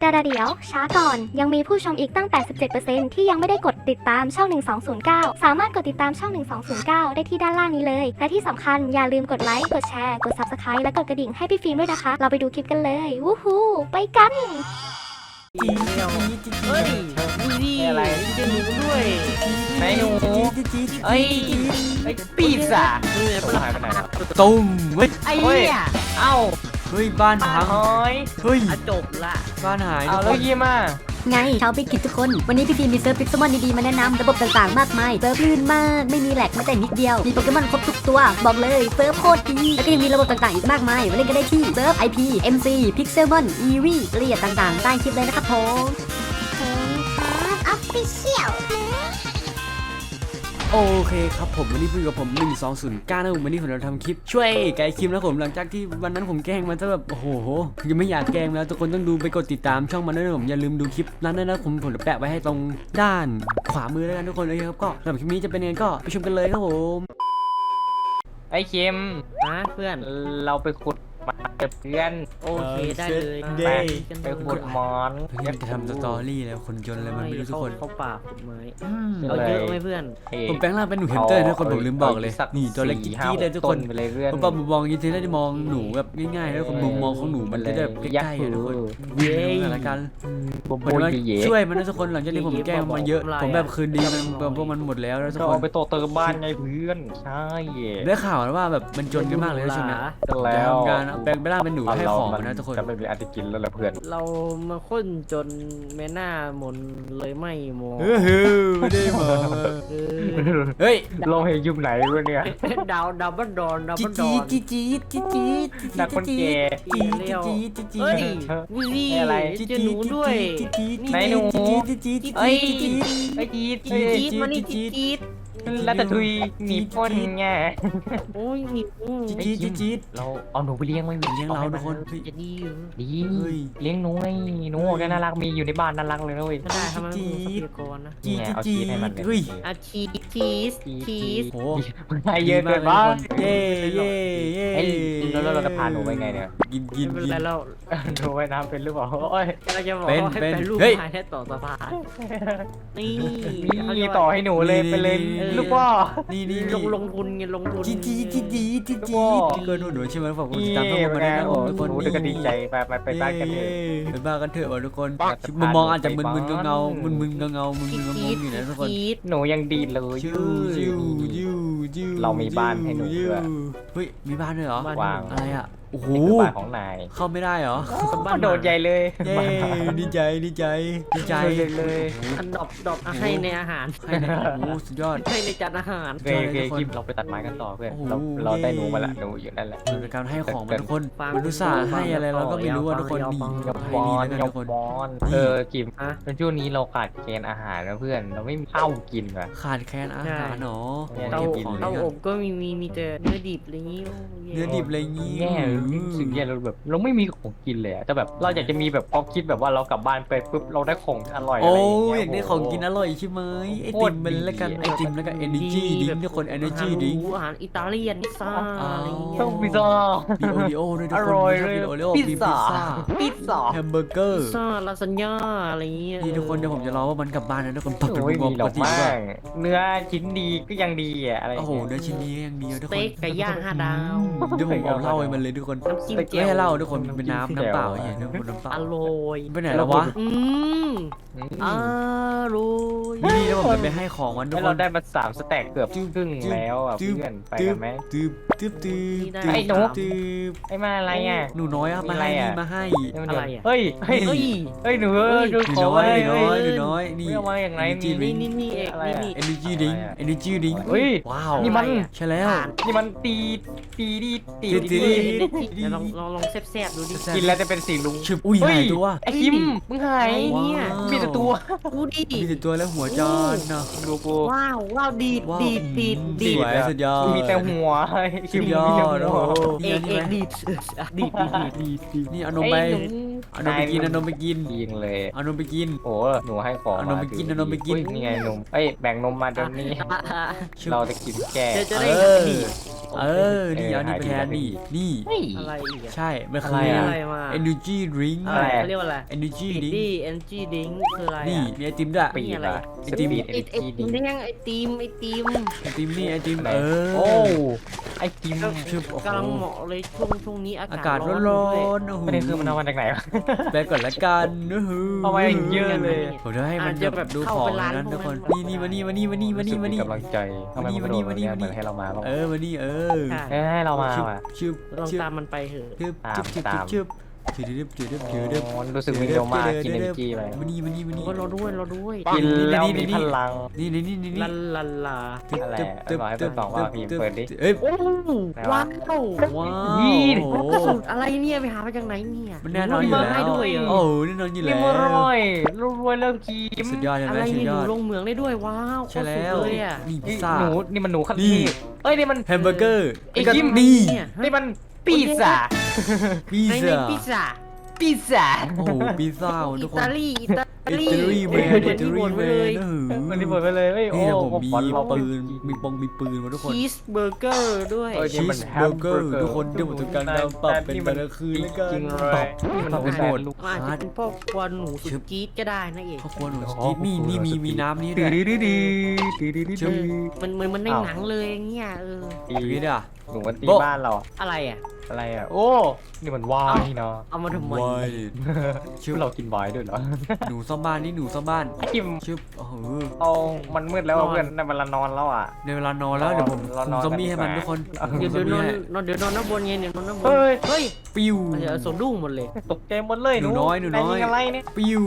แต่เดี๋ยวช้าก่อนยังมีผู้ชมอีกตั้ง 87%ที่ยังไม่ได้กดติดตามช่อง 1209 สามารถกดติดตามช่อง 1209 ได้ที่ด้านล่างนี้เลย และที่สำคัญอย่าลืมกดไลค์ กดแชร์ กด Subscribe และกดกระดิ่งให้พี่ฟิล์มด้วยนะคะ เราไปดูคลิปกันเลย วู้ฮู้ไปกันจีเดียวเฮ้ยดูดิอะไรจะหนูด้วยไหนหนูเอ้ยไอ้ปีศาจเออตัวหายไปไหนแล้วตุ้มเฮ้ยไอ้เนี่ยเอ้า เฮ้ยบ้านปลาพังหอยเฮ้ยอะจบละบ้านหายเอาทุกแล้ควน ยี่มาไงชาวพิกิจทุกคน วันนี้พี่ฟิล์มมีเซิร์ฟพิกซ์มอนดีๆ มาแนะนำระบบต่างๆ มากมาย เซิร์ฟลื่นมาก ไม่มีแหลกแม้แต่นิดเดียว มีโปเกมอนครบทุกตัว บอกเลย เซิร์ฟโคตรดี แล้วก็ยังมีระบบต่างๆ อีกมากมายมาเล่นกันได้ที่ เซิร์ฟ IP MC Pixelmon EV รายละเอียดต่างๆ ใต้คลิปเลยนะครับผม โอเคครับผมวันนี้พูดกับผม1209นะผมวันนี้ผมจะทำคลิปช่วยไกด์คิมนะผมหลังจากที่วันนั้นผมแกล้งมันซะแบบโอ้โหยังไม่อยากแกล้งแล้วทุกคนต้องดูไปกดติดตามช่องมันด้วยนะผมอย่าลืมดูคลิปนั้นด้วยนะผมผมจะแปะไว้ให้ตรงด้านขวามือแล้วกันทุกคนเลยครับก็สำหรับคลิปนี้จะเป็นยังไงก็ไปชมกันเลยครับผมไอ้เค็มนะเพื่อนเราไปขุดมา ก็บเพื่อน โอเค ได้เลยเดไปย์กันไปเลยขุดหมอนเพื่อนจะทำสตอรี่แล้วคนจนอะไรมันไม่รู้ทุกคน เข้าป่าขุดไม้เลยเอาเยอะไหมเพื่อน ผมแปลงร่างเป็นหนูแฮมสเตอร์นะทุกคนผมลืมบอกเลยสักนี่ตัวเล็กจิ๊สี่ห้าดๆเลยทุกคนไปเลยเพื่อนผมบอกมุมมองยินดีได้มองหนูแบบง่ายๆ แล้วคนมุมมองของหนูมันจะได้แบบใกล้ๆอะทุกคนเย้สถานการณ์บุบผมบุยว่าเย่ช่วยมันนะทุกคนหลังจากที่ผมแกล้งมันเยอะ ผมแบบคืนดีมันแบบพวกมันหมดแล้วแล้วทุกจะคเอานไปโตเติมบ้านไงเพื่อน ใช่ได้ข่าวว่าแบบมันจนกันมากเลยนะช่วงนี้ก็จะแล้วทำการเอาแปลงไปร่างเป็นหนูให้ของมันนะทุกคน จะไม่มีอันจะกินแล้วเหรอเพื่อนเรามาค้นจนแม่หน้าหมนเลยไม่มองเออเฮ้ยไม่ได้มาเออเฮ้ยโลงเฮยุบไหนวะเนี่ยดาวดาวบันดอนดาวจี๊บัดนดอนจี๊ดจี๊ดจี๊ดจี๊ดนักคนแก่จี๊ดจี๊ดจี๊ดจี๊ดเฮ้ยจี๊ดวิวีอะไรเจอหนูด้วยไหนหนูจี๊ดจี๊ดจี๊ดเอ้ยจี๊ดไอ้จี๊ดจี๊ดจี๊ดมานี่จี๊ดจี๊ด แล้วแต่ทุยหนีพ่นไงโอ้ยหิวจี๊ดจี๊ดจี๊ดเราเอาหนูไปเลี้ยงไว้เลี้ยงเราทุกคนเฮ้ยจะดีอยู่ดีเฮ้ยเลี้ยงหนูไงหนูแกน่ารักมีอยู่ในบ้านน่ารักเลยนะเว้ยไม่ได้ทำไมไม่มีทรัพยากรนะจี๊ดเนี่ยเอาจี๊ชีดสให้มันเลยเฮ้ยอาชีสชีสชีสโหให้เยอะเกินบ้าเย่เย่เย่เอ้ยแล้วเราจะพาหนูไปไงเนี่ยกินกินไม่เป็นกินไรเราหนูว่ายน้ำเป็นหรือเปล่าโอ้ยเราจะบอกเป็นให้เป็นเป็นลูกเฮ้ยชายให้ต่อสะพานนี่มีต่อให้หนูเลยไปเลยลูกพ่อนี่นี่ลนี่งลงทุนไงลงทุน จี๊ดจี๊ดจี๊ดจี๊ดจี๊ดโอ้จี๊ดเกินหนูใช่ไหมฝากกดตินี่ดตามช่องเป็มันนไงด้วยนะโอ้ทุกคนหนูจะก็ดีใจไปไปไปบ้านกันเถอะไปบ้านกันเถอะว่ะทุกคนบ้านมุมมองอาจจะมึนบ้านมึนเงาๆมึนมึนเงาเงาๆมึนมึนเงาๆอยู่นะทุกคนจี๊ดหนูยังดีเลยชิวชิวชิวชิวเรามีบ้านให้หนูด้วยเฮ้ยมีบ้านด้วยเหรอบ้านวางอะไรอะโอ้โหนี่คือบ้านของนายเข้าไม่ได้เหรอบ้านโดดใหญ่เลยเย้ดีใจดีใจดีใจเลยเลยอันดอบดอบให้ในอาหาร ให้เนี่ยโอ้โหสุดยอด ให้ในจานอาหารโอเคโอเคคลิปเราไปตัดไม้กันต่อเพื่อน โอ้โห เราเราได้หนูมาละเย้หนูอยู่นั่นแหละมันเป็นการให้ของมันทุกคนฟังมันอุตส่าห์ให้อะไรเราก็ไม่รู้ว่าทุกคนดียกให้บอดีลแล้วกันยทุกกคน บอลนี่เออกิมอะในช่วงนี้เราขาดเกณฑ์อาหารนะเพื่อน เราไม่มีข้าวกินว่ะ ขาดแคลนอาหารเนาะใช่เตาเก็บของเตานี่อก่อนบก็มีมีมีแต่เนื้อดิบอะไรอย่างงี้โเนื้อดิบอะไรงี้แย่สิ่งแย่เราแบบ เราไม่มีของกินเลยอะแต่แบบเราอยากจะมีแบบพอคิดแบบว่าเรากลับบ้านไปปุ๊บเราได้ของอร่อยอะโอ้ไรอย่างเงี้ยยอยากได้ของกินอร่อยใช่ไหมไอติมมันแล้วกันไอติมแล้วกัน energy ดิ้งทุกคน energy ดิ้ง อาหารอิตาเลียนพิซซ่าอะไรอย่างเงี้ย ต้องพิซซ่า มีโอริโอ้ด้วยทุกอคนร่อยชเลบยกินโอริโอพิมีซพิซซ่า ซ่าพิซซ่า แฮมเบอร์เกอพิร์ซซ่าลาซานญ่าอะไรอย่างเงี้ยนี่ทุกคนเดี๋ยวผมจะรอว่ามันกลับบ้านนะทุกคนปรับเป็นโอ้ยมุมมองมีปดกอกติไม้ว่าเนื้อชิ้นดีก็ยังดีอะอะไรอโอ้ย่างโหเงี้ย เนื้อชิ้นนี้อย่างเดียวทุกคเต็นกไก่ย่างห้าดาว เดี๋ยวผมเอาเหล้าให้มันเลยทุกคนน้ำจิ้มไม่แจ่วให้เหล้าทุกคนมันเป็นน้ำน้ำเปล่าอย่างเงี้ยทุกคนน้ำเปล่าอร่อยไปไหนแล้ววะอืมอืมอร่อยนี่แล้วผมจะไปให้ของมันทุกแล้วคเรานได้มาสามสแต็กเกือบจึ๊บครึ่งจึ๊บแล้วอะจึ๊บเพื่อนไปตึ๊กับนไหม ตึ๊บตึ๊บตึ๊บตึ๊บไอ้หนู ตึ๊บไอ้มาอะไรอะ หนูน้อยครับมีมาอะไรให้อะนี่มาให้ อะไรอะ เฮ้ยเฮ้ยเฮ้ย เฮ้ยหนูเอ้ยดูหนูขอน้อไว้ยหนูน้อยหเฮ้นูน้อยนี่ไม่เอามาอย่างไรจีนี่นี่นี่นี่เอกอะไรนี่อะ นี่ energy drink energy drink เฮ้ย ว้าวนี่มัน ใช่แล้ว นี่มันตีตีดีตีตีดีดีเดี๋ยวลองลองลองแซ่บๆดูดิกินแล้วจะเป็นสีลุงชึบอุ้ยเฮ้หายยตัว ไอ้คิมมึงหายว้าว มีแต่ตัวดูดิ มีแต่ตัวแล้วหัวจานเนาะดูกู ว้าวว้าวดีดว้าวดีดดีดสดีดวยสุดยอด มีแต่หัวคิสุมดยอมีแต่ดหัโอ้วโหเอนี่กอันเอนี้กไหมดีดดีดดีดดีดนี่เอานมไป ไอ้หนูเอานมไปกินเอานมไปกินยิงเลย เอานมไปกิน โอ้หนูให้ของเอานมไปกินเอานมไปกิน อุ๊ยนี่ไงนมเอ้ยแบ่งนมมาเดี๋ยวนี้ชึบเราจะกินแก่จะจะได้เออ ดีด เออนี่เอานี่ไปแทนนี่นี่ เฮ้ยอะไรอีกอะใช่ มันอะคืไรออะอะไรมา energy drink อะไรอะเขาเรียกว่าอะไร energy ปิด drink ดี้เอนจีดิงคืออะไรนี่อะ มีไอติมด้วยปีนี่กอะไรอะไอติมปีกไอไอติมนี่ยังไอติมไอติมไอติมนี่ไอติมไหนเออโอ้ไอติมชื่อโอ้โหกำลังเหมาะเลยช่วงช่วงนี้อาอากากาศศร้ร้ออนนด้วยๆโอ้โหประเด็นคือมันเอามาจากไหนวะ ไปก่อนละกันนะฮึเอาไว้เยอะเลย ผมจะให้มันอาจจะแบบดูเข้าของไปร้านนั้นพทุวกกคนั้นนนี่นี่มานี่มานี่มานี่มานี่มานี่รู้สึกกำลังใจทำไมมานี่มันมานี่โดดมานี่แบบเนี้ยมานี่เหมือนให้เรามาบ้างเออมานี่เออใช่เอ้ยให้เรามาชึบว่ะชึบลองชึบตามมันไปเถอะชึบตามชึบชึบตามชึ บชึบชึบชึบชึบชึบชึบอ๋อรู้สึกวิ่งเร็วมากกินเอเนจีไปมานี่มานี่มานี่โอ้ยเราด้วยเราด้วยกินแล้วนี่มีนี่พลังนี่นี่นี่นี่นี่ลันลันลาอะไรบอกให้เปิดกล่องว่าพิมพ์เปิดดิ เอ้ยโอ้ไหนวะว้าวว้าวยี่โอ้โหสูตรอะไรเนี่ยไปหามาจากไหนเนี่ยมันแน่นอนอยู่มาแล้ให้วด้วยเหรอโอ้โหแน่นอนอยู่กิแล้นวมร่อยรวยเริ่มกิมสุดยอดใช่อะไหมไรสุดเนี่ยยหอนูดลงเหมืองได้ด้วยว้าวใช่แล้วโคตรสุดเลยอะ นี่พินี่ซซ่า หนูนี่มันหนูขั้นนี่ เทพเอ้ยนี่มันแฮมเบอร์เกอร์ไอ้คิมนี่เนี่ยนี่มัน ปีซ่าพิในซในซ่าพิซซ่าปีซ่าโอ้โหพิซซ่าทุอิกคนตาลีอิตาอิลีตาลีแมนเหมือิอนตาที่ลีบ่นแมไว้เลยนเออมันที่เปิดไปเลยเอ้ยนี่นะโอ้ผมมีฝันเราปืนมีปงมีปืนมาทุกคน ชีสเบอร์เกอร์ด้วย เอ้ยชีสเบอร์เกอร์ทุกคนเดี๋ยวผมจะการดาวปรับเป็นแต่ละคืนแล้วกันจริงๆปเลรัยบนี่มันปรับเป็นโหมดลูกอาจจะเป็นพ่อครัวหนูสุดจี๊ดก็ได้นะเอกข้าวโพดหนูสกีนี่นี่มีมีน้ำนี่ด้ดื้วยอดื้อดื้อดื้อดื้อดื้อชื่ดื้ออมันเหมือนมันในอ้าวหนังเลยอย่างเงี้ยเออ ตีตรงนี้ด้วยอะหนูมันตีโบ๊ะบ้านเรา อะอะไรอะ อะไรอะ โอ้ นี่มันวายเนาะเอามาทำไมวายชื่ชื่ออเรากินวายด้วยเหรอหนูซ่อมบ้านนี่หนูซ่อมบ้านไอ้กิมชื่อโอ้โหเอามันมืดแล้วอะเพื่อนในเวลานอนแล้วอะ ในเวลานอนแล้วเดี๋ยวผมเราคุนมอนซอมบี้กันให้มันดีทุกว่ากคนเดี๋ยวคุเดี๋มยวซอมนบี้อนให้นอนเดี๋ยวนอนน้ำบนไงเดี๋ยวนอนน้ำบนเฮ้ยเฮ้ยปิ้วเดี๋ยวสะดุ้งหมดเลย ตกใจหมดเลยหนูน้อยหนูน้อยายิงอะไรเนี่ยปิ้ว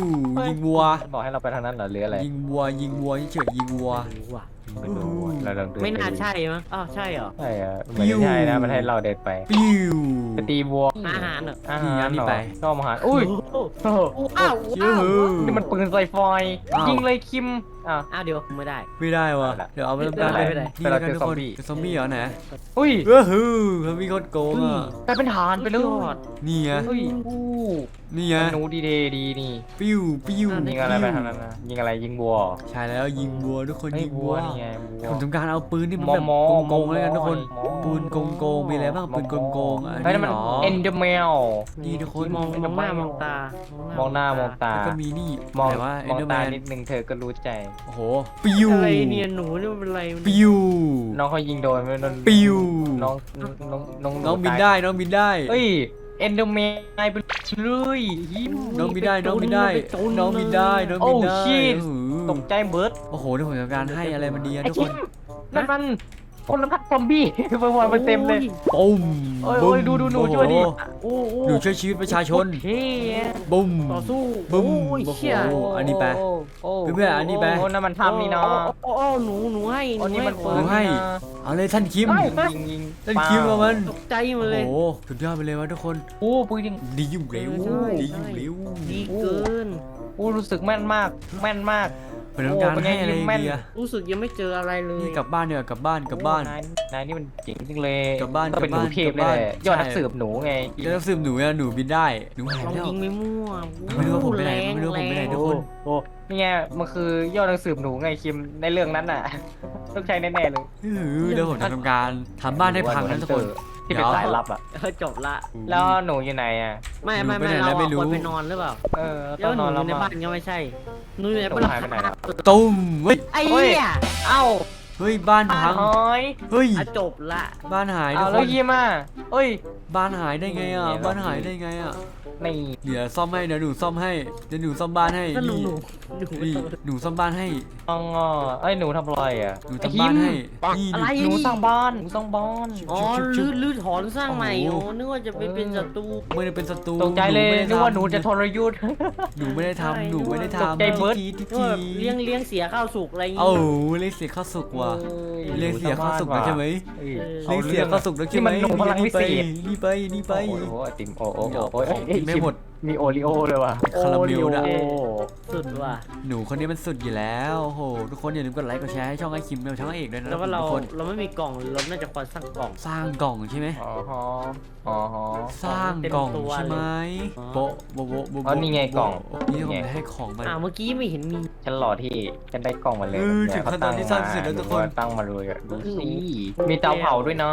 ยิงวัว บอกให้เราไปทางนั้นเหรอหรืออะไรยิงวัวยิงวัวเฉยๆยิงวัวไม่รู้ว่ะ ไม่รู้เราลองเดินไม่น่าปดูใช่มั้งอ้าวใช่เหรอ ใช่อะเหมือนจะใช่นะมันให้เราเดินไปปิ้วไปตีวัวอาหารเหรออานี่หารนี่เหรอไปชอบอาหารอุ้ยโอ้โหโอ้โหอ้าวเชื่ออ้าวเหอะนี่มันปืนไซฟอยอ้าวยิงเลยคิมอะอ้าวเดี๋ยวไม่ได้ ไม่ได้วะเอาละเดี๋ยวเอาไปทำการไม่เป็นได้นี่แล้วกันแต่ทุกเราคนเจอซอมบี้ เป็นซอมบี้เหรอไหนอุ้ยเออฮือซอมบี้โคตรโกงอะกลายเป็นฐานไปเลยสุดยอดนี่ไงอุ้ยอู้นี่ไงหนูดีเดดีนี่ ปิ้วปิ้วยิงอะไรไปทางนั้นนะยิงอะไรยิงวัวใช่แล้วยิงวัวทุกคนไอ้ยิงวัวัววนี่ไงวัวผมทำการเอาปืนที่มันมอแบบมอโกงๆแล้วกันทุกคนมอมอปืนโกงๆมีอะไรบ้างปืนโกงๆอันเฮ้ยนี้นั่นมันหรอเอ็นเดอร์แมวนี่ทุกคนมองมองหน้ามองตามองหน้ามองตาแล้วก็มีนี่มองแต่ว่าเอ็มนองเดอร์แมตานนิดนึงเธอก็รู้ใจโอ้โหปิ้วอะไรเนี่ยหนูนี่มันเป็นอะไรมันปิ้วน้องเขายิงโดนไม่โดนปิ้วน้องน้องน้องน้องบินตายได้น้องบินได้เฮ้ยเอ็นเดอร์แมวไปเลยยิ้มน้องบินได้น้องบินได้น้องบินได้น้องบินได้โอ้ shit โอ้โหตกใจเบิร์ดโอ้โหเดี๋ยวผมทำการให้อะไรมันดีอะไอ้ทุกคคินมนั่นมัน คนละพัดซอมบี้ไปวอนมันเต็มเลย ปุ้มโอ้ยโอ้ยดูดูหนูช่วยดิโอ้โหโอ้โหหนูช่วยชีวิตประชาชนเฮ้ยบุ้ม ต่อสู้บึ้มโอ้ยโอ้โหเชี่ยอันนี้ไปโอ้เพื่อนๆอันนี้ไปโนั่นมันทำนี่เนาะโอ้โอ้โอ้หนูหนูให้หอันนี้มันขปืองนให้ นี่นะเอาเลยท่านคิมเฮ้ยยิงยิงท่านคิมเอามัน ตกใจหมโอ้ดเลยโหสุดยอดไปเลยวะทุกคน โอ้ปืนยิง ดีอยู่เร็วใช่ ดีอยู่เร็วดีเกิน โอ้รู้สึกแม่นมาก แม่นมาก เป็นต้องการโอ้เป็นไงให้อะไรยิงแม่นดีอะรู้สึกยังไม่เจออะไรเลยนี่กลับบ้านเนี่ยกลับบ้านกลับบ้าน โอ้นายนายนี่มันเจ๋งจริงเลยกลับบ้านก็เป็นกหลับนูบ้านเทพกเลลับบ้านยยอดนักใช่สืบหนูไงแล้วนักสืบหนูอะหนูบินได้หนูหายลองแล้ว ยิงไม่มั่วไม่รู้ว่าผมไปไหนไม่รู้ว่าผมไปไหนแงทุกคน โอ้นี่ไงมันคือยอดนักสืบหนูไงคิมในเรื่องนั้นน่ะ ต้องใช้แน่ๆเลย อื้อเดี๋ยวผมจะทำการทำบ้านให้พังนะทุกคน ที่เป็นสายลับอะ เออจบละ แล้วหนูอยู่ไหนอะ ไม่ไม่หนูไปไม่ไหนเราแล้วไม่อะรู้ ควรไปนอนหรือเปล่าเออแล้ต้อวงหนนูอนแล้วในมั้บ้างนก็ไม่ใช่หนูอยู่ในหนูบ้านหายไปไหนแล้วตุ้มเฮ้ยไอ้เฮ้ยเหี้ยเอ้า เฮ้ยบ้านพังหายเฮ้ยอะจบละบ้านหายทุเอากคแล้วนยิ้มอะเอ้ย บ้านหายได้ไงอะเนี่ย บ้านหายได้ไงอะนี่เดี๋ยวซ่อมให้เดี๋ยวหนูซ่อมให้เดี๋ยวหนูซ่อมบ้านให้ก็หนูนี่หนูหนูนี่หนูซ่อมบ้านให้อ๋อเอ้ยหนูทำอะไรอะหนูทำบ้านให้นี่อะไรหนูสร้างบ้านหนูสร้างบ้าน อ๋อชุบลื้อลื้อถอนสร้างใหม่โอ้โอ้โหนึกว่าจะไปเป็นศัตรู ไม่ได้เป็นศัตรูตกใจเลยไม่ได้นึกว่าทำหนูจะทรยุทธ์ หนูไม่ได้ใช่ทำหนูไม่ได้ตกทำใจเบิร์ดทีทีก็ทีแบบเลี้ยงเลี้ยงเสียข้าวสุกอะไรอย่างเอ้างี้เรียกเสียข้าวสุกว่ะอ้เรียกเสียข้าวสุกแล้วใช่ไหมเอ้ยเออเรียกเสียข้าวสุกแล้วใช่ไหมนี่มันหนูพลังวิเศษนี่ไปนี่ไปโอ้โหไอติมโอ้โหเดี๋ยวโอ้ยของกินไม่หมด มีโอริโอเลยว่ะคาราเมลด้วยโอริโอสุดว่ะหนูคนนี้มันสุดอยู่แล้วโอ้โหทุกคนอย่าลืมกดไลค์กดแชร์ให้ช่องไอคิมและช่องไอเอกด้วยนะแต่ว่าเราทุกคนเราไม่มีกล่องเราน่าจะควรสร้างกล่อง สร้างกล่องใช่ไหมอ๋อฮะอ๋อฮะ สร้างกล่องใช่ไหมอ๋อ โบะโบะโบะโบะอ๋อนี่ไงกล่องนี่ผมนี่ไง ได้ให้ของมัน อ่าเมื่อกี้ไม่เห็นมี ฉันรอที่ฉันได้กล่องมาเลยเออถึงขั้นตอนที่สร้างเสร็จแล้วทุกคนหาตั้งมาเลยอะดูสิมีเตาเผาด้วยนะ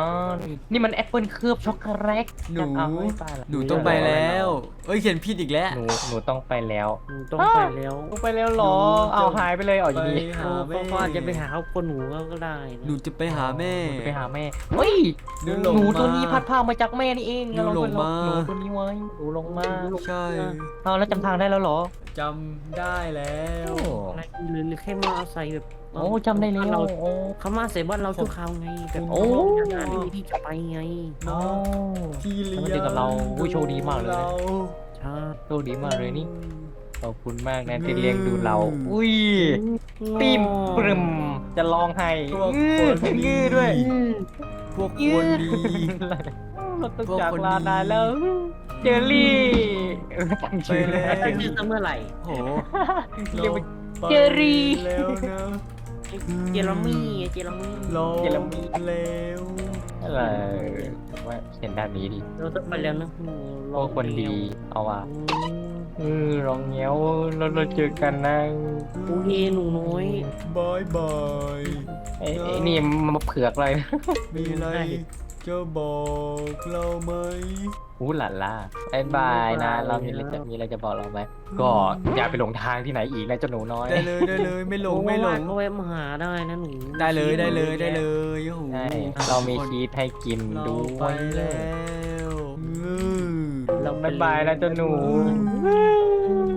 นี่มันแอปเปิลเคลือบช็อกโกแลตหนูเอาไม่ไปละหนูต้องไปแล้ว เอ้ยเขียนผิดอีกแล้วหนูหนูต้องไปแล้วอืมต้องไปแล้วหนูไปแล้วเหรอเอาหายไปเลยอ๋ออย่างนี้ไปหาแม่เพราะว่าจะไปหาครอบครัวหนูก็ได้นะหนูจะไปหาแม่หนูไปหาแม่เฮ้ยหนูหหลงนูตัวมานี้พัดพามาจากแม่นี่เองหนูหลงมาหนูตัวนี้ไว้หนูลงมาใช่เอาแล้วจำทางได้แล้วเหรอจำได้แล้วโอ้อะไรหรือหรือแค่มาอาศัยแบบโอ้จำได้แล้วเราโอ้เขามาใส่บ้านเราชั่วคราวไงแบบโอ้งานที่จะไปไงโอ้ที่เลี้ยงแล้วมาเจอกับเราอุ้ยโชคดีมากเลยนะร ใช่โชคดีมากเลยนี่ขอบคุณมากนะที่เลี้ยงดูเรา อุ้ยปีมปรึมจะร้องไห้พวกงืค้นอดี งื้อด้วยพวกคนดีเราต้องพวกจากคนลาดีนายแล้ว เจอรี่เออตั้งชื่อไปแล้วจะยืนเมื่อไหร่ โหเรียกว่าไปเจอรี่ แล้วนะเจลามี่เจลามี่รอเจอรี่แล้ว อะไรว่าเห็นด้านนี้ดิเราต้องไปแล้วนะโอ้คนดีเอาว่ะอืมเออลองเงี้ยวเราเราเจอกันนะโอเคหนูน้อยบายบายไอ้ไอ้นี่มาเผือกเลยมีอะไร จะบอกเราไหม อู้หล่าล่าบายบายนะ เรามีอะไรจะมีอะไรจะบอกเราไหมก็อย่าไปหลงทางที่ไหนอีกนะเจ้าหนูน้อยได้เลยได้เลยไม่หลงไม่หลงก็แวะมาหาได้นะหนูได้เลยได้เลยได้เลยโอ้โหใช่เรามีชีสให้กินเราด้ไปวยแล้วอืมเราบายบายนะเจ้าหนู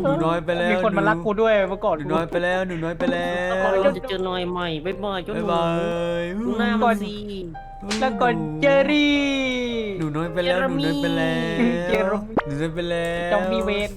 หนูน้อยไปแล้วมีคนมารักกูด้วยเมื่อก่อนหนูน้อยไปแล้วหนูน้อยไปแล้แล้ววก็เราจะเจอหน่อยใหม่บ๊ายบายเจ้าหบ๊ายนูบายดูหน้ามันสิแล้วก็เจอรี่หนูน้อยไปแล้วหนูน้อยไปแล้วเจอรี่หนูน้อยไปแล้วจองมีเวน